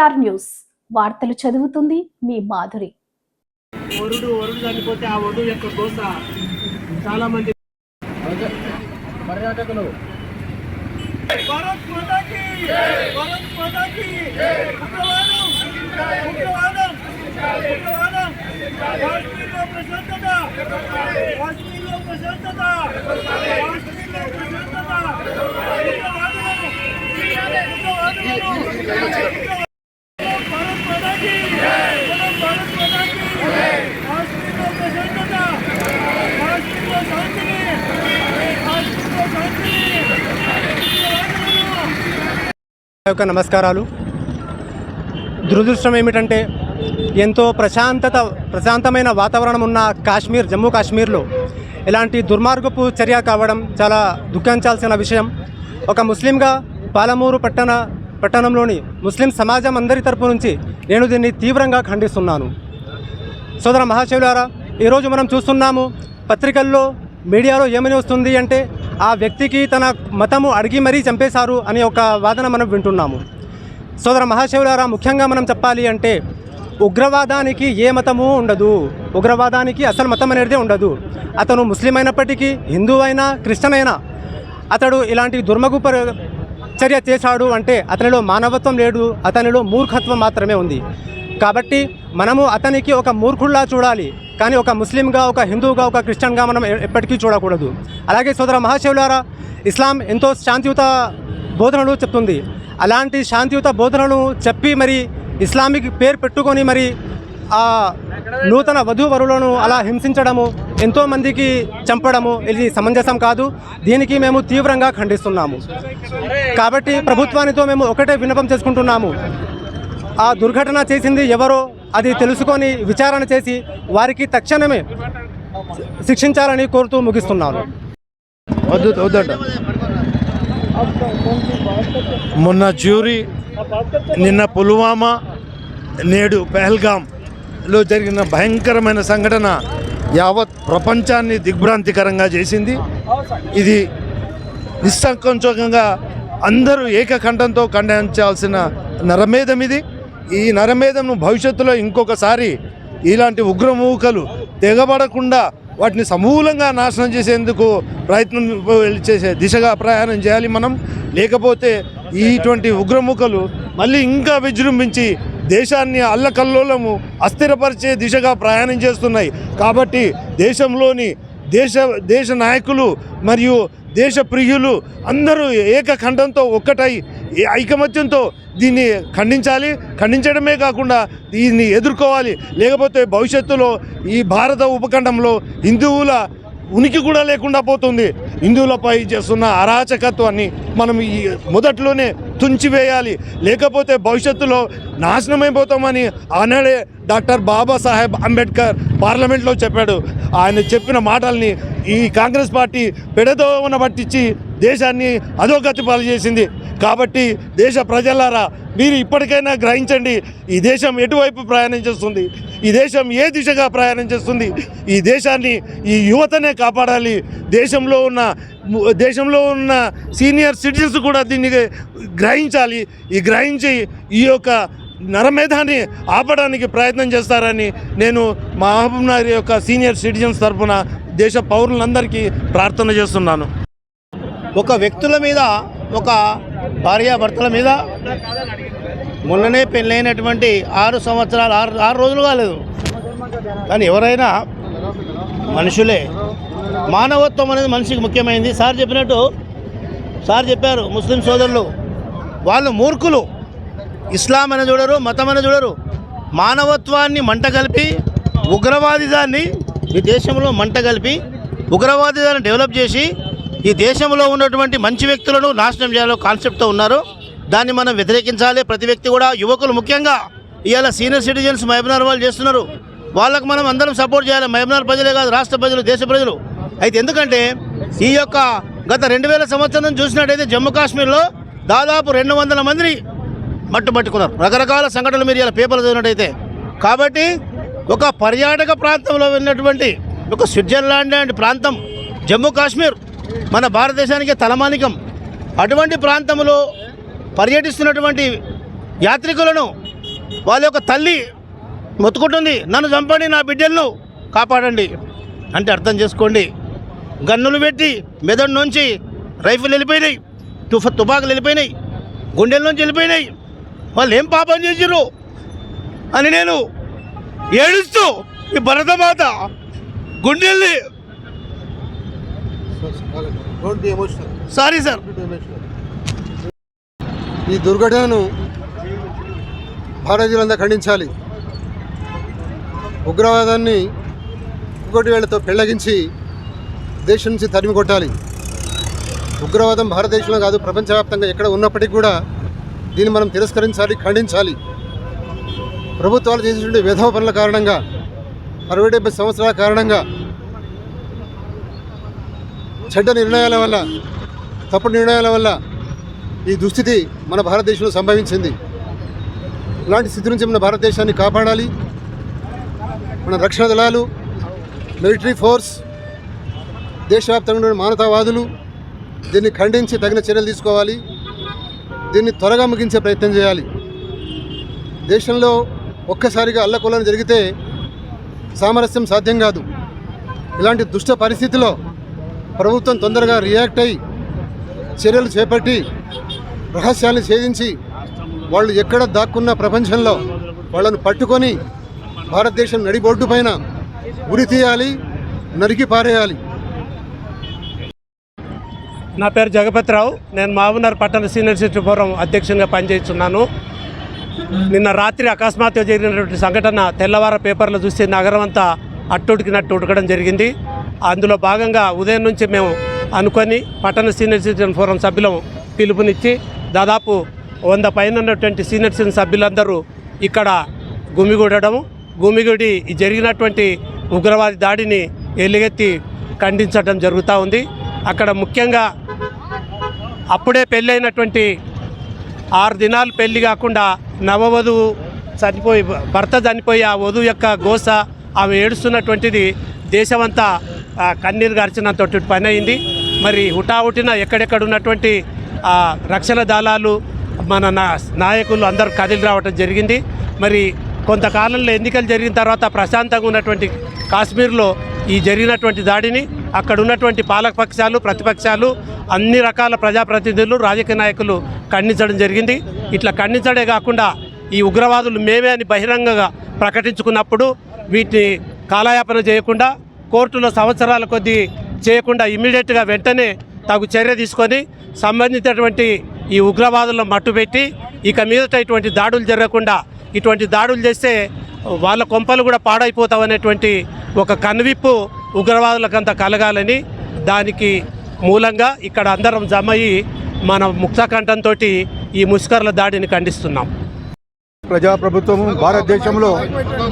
STR news వార్తలు చదువుతుంది మీ మాధురి వరుడు వరుడు చనిపోతే ఆ వరుడు యొక్క కోస చాలా మంది పర్యాటకులు భారత్ మాతాకి భారత్ మాతాకి ఉగ్రవాదం ఉగ్రవాదం ఉగ్రవాదం కాశ్మీర్లో ప్రశాంతత కాశ్మీర్లో ప్రశాంతత కాశ్మీర్లో ప్రశాంతత భారత్ మాతాకి భారత్ మాతాకి కాశ్మీర్లో ప్రశాంతత కాశ్మీర్లో శాంతిని కాశ్మీర్లో శాంతిని యొక్క నమస్కారాలు. దురదృష్టం ఏమిటంటే ఎంతో ప్రశాంతత ప్రశాంతమైన వాతావరణం ఉన్న కాశ్మీర్ జమ్మూ కాశ్మీర్లో ఇలాంటి దుర్మార్గపు చర్య కావడం చాలా దుఃఖించాల్సిన విషయం. ఒక ముస్లింగా పాలమూరు పట్టణ పట్టణంలోని ముస్లిం సమాజం అందరి తరపు నుంచి నేను దీన్ని తీవ్రంగా ఖండిస్తున్నాను. సోదర మహాశివులారా ఈరోజు మనం చూస్తున్నాము పత్రికల్లో మీడియాలో ఏమని వస్తుంది అంటే ఆ వ్యక్తికి తన మతము అడిగి మరీ చంపేశారు అనే ఒక వాదన మనం వింటున్నాము. సోదర మహాశివులారా ముఖ్యంగా మనం చెప్పాలి అంటే ఉగ్రవాదానికి ఏ మతము ఉండదు. ఉగ్రవాదానికి అసలు మతం అనేది ఉండదు. అతను ముస్లిం అయినప్పటికీ హిందూ అయినా క్రిస్టియన్ అయినా అతడు ఇలాంటి దుర్మగు చర్య చేశాడు అంటే అతనిలో మానవత్వం లేడు అతనిలో మూర్ఖత్వం మాత్రమే ఉంది. కాబట్టి మనము అతనికి ఒక మూర్ఖుల్లా చూడాలి. కానీ ఒక ముస్లింగా ఒక హిందూగా ఒక క్రిస్టియన్గా మనం ఎప్పటికీ చూడకూడదు. అలాగే సోదర మహాశివులారా ఇస్లాం ఎంతో శాంతియుత బోధనలు చెప్తుంది. అలాంటి శాంతియుత బోధనలు చెప్పి మరి ఇస్లామిక్ పేరు పెట్టుకొని మరి ఆ నూతన వధూవరులను అలా హింసించడము ఎంతోమందికి చంపడము ఇది సమంజసం కాదు. దీనికి మేము తీవ్రంగా ఖండిస్తున్నాము. కాబట్టి ప్రభుత్వానితో మేము ఒకటే విన్నపం చేసుకుంటున్నాము. ఆ దుర్ఘటన చేసింది ఎవరో అది తెలుసుకొని విచారణ చేసి వారికి తక్షణమే శిక్షించాలని కోరుతూ ముగిస్తున్నాను. వద్దు వద్దట. మొన్న జ్యూరీ నిన్న పుల్వామా నేడు పెహల్గాంలో జరిగిన భయంకరమైన సంఘటన యావత్ ప్రపంచాన్ని దిగ్భ్రాంతికరంగా చేసింది. ఇది నిస్సంకోచకంగా అందరూ ఏకకంఠంతో ఖండించాల్సిన నరమేధం ఇది. ఈ నరమేధంను భవిష్యత్తులో ఇంకొకసారి ఇలాంటి ఉగ్రమూకలు తెగబడకుండా వాటిని సమూలంగా నాశనం చేసేందుకు ప్రయత్నం చేసే దిశగా ప్రయాణం చేయాలి మనం. లేకపోతే ఇటువంటి ఉగ్రముఖలు మళ్ళీ ఇంకా విజృంభించి దేశాన్ని అల్లకల్లోలము అస్థిరపరిచే దిశగా ప్రయాణం చేస్తున్నాయి. కాబట్టి దేశంలోని దేశ దేశ నాయకులు మరియు దేశ ప్రియులు అందరూ ఏకఖండంతో ఒక్కటై ఏ ఐకమత్యంతో దీన్ని ఖండించాలి. ఖండించడమే కాకుండా దీన్ని ఎదుర్కోవాలి. లేకపోతే భవిష్యత్తులో ఈ భారత ఉపఖండంలో హిందువుల ఉనికి కూడా లేకుండా పోతుంది. హిందువులపై చేస్తున్న అరాచకత్వాన్ని మనం ఈ మొదట్లోనే తుంచివేయాలి. లేకపోతే భవిష్యత్తులో నాశనమైపోతామని ఆనాడే డాక్టర్ బాబాసాహెబ్ అంబేద్కర్ పార్లమెంట్లో చెప్పాడు. ఆయన చెప్పిన మాటల్ని ఈ కాంగ్రెస్ పార్టీ పెడదోవన పట్టించి దేశాన్ని అధోగతి పాలు చేసింది కాబట్టి దేశ ప్రజలారా మీరు ఇప్పటికైనా గ్రహించండి ఈ దేశం ఎటువైపు ప్రయాణం చేస్తుంది? ఈ దేశం ఏ దిశగా ప్రయాణం చేస్తుంది? ఈ దేశాన్ని ఈ యువతనే కాపాడాలి. దేశంలో ఉన్న దేశంలో ఉన్న సీనియర్ సిటిజన్స్ కూడా దీన్ని గ్రహించాలి. ఈ గ్రహించి ఈ యొక్క నరమేధాన్ని ఆపడానికి ప్రయత్నం చేస్తారని నేను మా మహబూబ్ నగర్ యొక్క సీనియర్ సిటిజన్స్ తరఫున దేశ పౌరులందరికీ ప్రార్థన చేస్తున్నాను. ఒక వ్యక్తుల మీద ఒక భార్యాభర్తల మీద మొన్ననే పెళ్ళైనటువంటి ఆరు సంవత్సరాలు ఆరు ఆరు రోజులు కాలేదు. కానీ ఎవరైనా మనుషులే. మానవత్వం అనేది మనిషికి ముఖ్యమైనది సార్ చెప్పినట్టు సార్ చెప్పారు ముస్లిం సోదరులు వాళ్ళు మూర్ఖులు. ఇస్లాం అని చూడరు మతం అని చూడరు. మానవత్వాన్ని మంట కలిపి ఉగ్రవాదిదాన్ని ఈ దేశంలో మంట కలిపి ఉగ్రవాదిదాన్ని డెవలప్ చేసి ఈ దేశంలో ఉన్నటువంటి మంచి వ్యక్తులను నాశనం చేయాలో కాన్సెప్ట్తో ఉన్నారు. దాన్ని మనం వ్యతిరేకించాలి. ప్రతి వ్యక్తి కూడా యువకులు ముఖ్యంగా ఇవాళ సీనియర్ సిటిజన్స్ మహబూబ్నగర్ వాళ్ళు చేస్తున్నారు. వాళ్ళకు మనం అందరం సపోర్ట్ చేయాలి. మహబూబ్నగర్ ప్రజలే కాదు రాష్ట్ర ప్రజలు దేశ ప్రజలు. అయితే ఎందుకంటే ఈ యొక్క గత రెండు వేల సంవత్సరం చూసినట్టయితే జమ్మూ కాశ్మీర్లో దాదాపు రెండు వందల మందిని మట్టుబట్టుకున్నారు రకరకాల సంఘటనలు మీరు ఇలా పేపర్లు చదివినట్టయితే కాబట్టి ఒక పర్యాటక ప్రాంతంలో ఉన్నటువంటి ఒక స్విట్జర్లాండ్ లాంటి ప్రాంతం జమ్మూ కాశ్మీర్ మన భారతదేశానికి తలమానికం. అటువంటి ప్రాంతంలో పర్యటిస్తున్నటువంటి యాత్రికులను వాళ్ళ యొక్క తల్లి మొత్తుకుంటుంది. నన్ను చంపండి నా బిడ్డలను కాపాడండి అంటే అర్థం చేసుకోండి. గన్నులు పెట్టి మెదడు నుంచి రైఫిల్ వెళ్ళిపోయినాయి. తుఫ తుపాకులు వెళ్ళిపోయినాయి. గుండెల నుంచి వెళ్ళిపోయినాయి. వాళ్ళు ఏం పాపం చేసిరు అని నేను ఏడుస్తూ ఈ భరతమాత గుండెల్ని సారీ సార్. ఈ దుర్ఘటనను భారతీయులంతా ఖండించాలి. ఉగ్రవాదాన్ని ఇంకోటి వేళ్ళతో పెళ్ళగించి దేశం నుంచి తరిమి కొట్టాలి. ఉగ్రవాదం భారతదేశంలో కాదు ప్రపంచవ్యాప్తంగా ఎక్కడ ఉన్నప్పటికీ కూడా దీన్ని మనం తిరస్కరించాలి ఖండించాలి. ప్రభుత్వాలు చేసినటువంటి విధవ పనుల కారణంగా అరవై డెబ్బై సంవత్సరాల కారణంగా చెడ్డ నిర్ణయాల వల్ల తప్పుడు నిర్ణయాల వల్ల ఈ దుస్థితి మన భారతదేశంలో సంభవించింది. ఇలాంటి స్థితి నుంచి మన భారతదేశాన్ని కాపాడాలి. మన రక్షణ దళాలు మిలిటరీ ఫోర్స్ దేశవ్యాప్తంగా ఉన్న మానవతావాదులు దీన్ని ఖండించి తగిన చర్యలు తీసుకోవాలి. దీన్ని త్వరగా ముగించే ప్రయత్నం చేయాలి. దేశంలో ఒక్కసారిగా అల్లకొల్లని జరిగితే సామరస్యం సాధ్యం కాదు. ఇలాంటి దుష్ట పరిస్థితిలో ప్రభుత్వం తొందరగా రియాక్ట్ అయ్యి చర్యలు చేపట్టి రహస్యాన్ని ఛేదించి వాళ్ళు ఎక్కడ దాక్కున్న ప్రపంచంలో వాళ్ళను పట్టుకొని భారతదేశం నడిబొడ్డు పైన ఉరి తీయాలి నరికి పారేయాలి. నా పేరు జగపతిరావు. నేను మామూనర్ పట్టణ సీనియర్ సిటిజన్ ఫోరం అధ్యక్షునిగా పనిచేస్తున్నాను. నిన్న రాత్రి అకస్మాత్తుగా జరిగినటువంటి సంఘటన తెల్లవార పేపర్లో చూస్తే నగరం అంతా అట్టుడికినట్టు ఉడకడం జరిగింది. అందులో భాగంగా ఉదయం నుంచి మేము అనుకొని పట్టణ సీనియర్ సిటిజన్ ఫోరం సభ్యులం పిలుపునిచ్చి దాదాపు వంద పైన ఉన్నటువంటి సీనియర్ సిటిజన్ సభ్యులందరూ ఇక్కడ గుమిగూడడం గుమిగూడి జరిగినటువంటి ఉగ్రవాది దాడిని ఎలుగెత్తి ఖండించడం జరుగుతూ ఉంది. అక్కడ ముఖ్యంగా అప్పుడే పెళ్ళైనటువంటి ఆరు దినాలు పెళ్ళి కాకుండా నవవధువు చనిపోయి భర్త చనిపోయి ఆ వధువు యొక్క గోస ఆమె ఏడుస్తున్నటువంటిది దేశమంతా కన్నీరు గార్చినంత పని అయింది. మరి హుటాహుటిన ఎక్కడెక్కడ ఉన్నటువంటి రక్షణ దళాలు మన నా- నాయకులు అందరూ కదిలి రావటం జరిగింది. మరి కొంతకాలంలో ఎన్నికలు జరిగిన తర్వాత ప్రశాంతంగా ఉన్నటువంటి కాశ్మీర్లో ఈ జరిగినటువంటి దాడిని అక్కడ ఉన్నటువంటి పాలకపక్షాలు ప్రతిపక్షాలు అన్ని రకాల ప్రజాప్రతినిధులు రాజకీయ నాయకులు ఖండించడం జరిగింది. ఇట్లా ఖండించడే కాకుండా ఈ ఉగ్రవాదులు మేమే అని బహిరంగంగా ప్రకటించుకున్నప్పుడు వీటిని కాలయాపన చేయకుండా కోర్టులో సంవత్సరాల కొద్దీ చేయకుండా ఇమ్మీడియట్గా వెంటనే తగు చర్య తీసుకొని సంబంధించినటువంటి ఈ ఉగ్రవాదులను మట్టుపెట్టి ఇక మీదట ఇటువంటి దాడులు జరగకుండా ఇటువంటి దాడులు చేస్తే వాళ్ళ కొంపలు కూడా పాడైపోతామనేటువంటి ఒక కనువిప్పు ఉగ్రవాదులకంతా కలగాలని దానికి మూలంగా ఇక్కడ అందరం జమయ్యి మన ముక్తకంఠంతో ఈ ముష్కర్ల దాడిని ఖండిస్తున్నాం. ప్రజాప్రభుత్వము భారతదేశంలో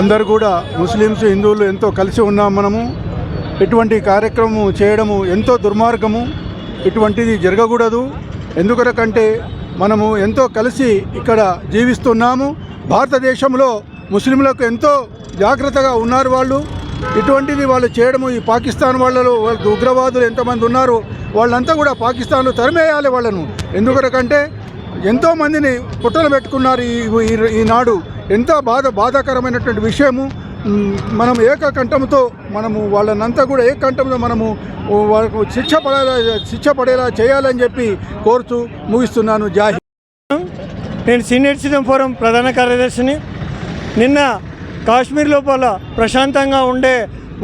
అందరూ కూడా ముస్లిమ్స్ హిందువులు ఎంతో కలిసి ఉన్నాం మనము. ఇటువంటి కార్యక్రమం చేయడము ఎంతో దుర్మార్గము. ఇటువంటిది జరగకూడదు. ఎందుకనకంటే మనము ఎంతో కలిసి ఇక్కడ జీవిస్తున్నాము. భారతదేశంలో ముస్లింలకు ఎంతో జాగ్రత్తగా ఉన్నారు వాళ్ళు. ఇటువంటిది వాళ్ళు చేయడము ఈ పాకిస్తాన్ వాళ్ళలో వాళ్ళ ఉగ్రవాదులు ఎంతమంది ఉన్నారు వాళ్ళంతా కూడా పాకిస్తాన్లో తరిమేయాలి వాళ్ళను. ఎందుకనకంటే ఎంతోమందిని పుట్టలు పెట్టుకున్నారు ఈ ఈ- ఈనాడు ఎంతో బాధ బాధాకరమైనటువంటి విషయము. మనం ఏకకంఠంతో మనము వాళ్ళనంతా కూడా ఏకంఠంతో మనము వాళ్ళకు శిక్ష పడేలా శిక్ష పడేలా చేయాలని చెప్పి కోరుతూ ముగిస్తున్నాను. జాహి నేను సీనియర్ సిటిజన్ ఫోరం ప్రధాన కార్యదర్శిని. నిన్న కాశ్మీర్ లోపల ప్రశాంతంగా ఉండే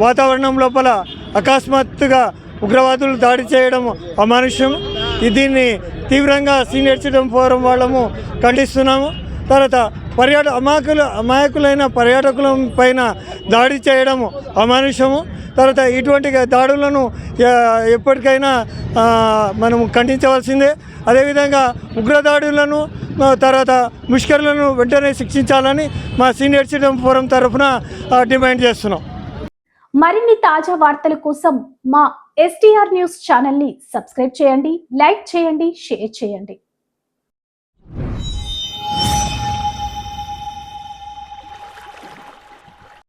వాతావరణం లోపల అకస్మాత్తుగా ఉగ్రవాదులు దాడి చేయడం అమానుష్యం. దీన్ని తీవ్రంగా సీనియర్ సిటిజన్ ఫోరం వాళ్ళము ఖండిస్తున్నాము. తర్వాత పర్యాట అమాయకులు అమాయకులైన పర్యాటకుల పైన దాడి చేయడము అమానుషము. తర్వాత ఇటువంటి దాడులను ఎప్పటికైనా మనం ఖండించవలసిందే. అదేవిధంగా ఉగ్రదాడులను తర్వాత ముష్కరులను వెంటనే శిక్షించాలని మా సీనియర్ సిటిజన్ ఫోరం తరఫున డిమాండ్ చేస్తున్నాం. మరిన్ని తాజా వార్తల కోసం మా ఎస్టీఆర్ న్యూస్ ఛానల్ని సబ్స్క్రైబ్ చేయండి లైక్ చేయండి షేర్ చేయండి.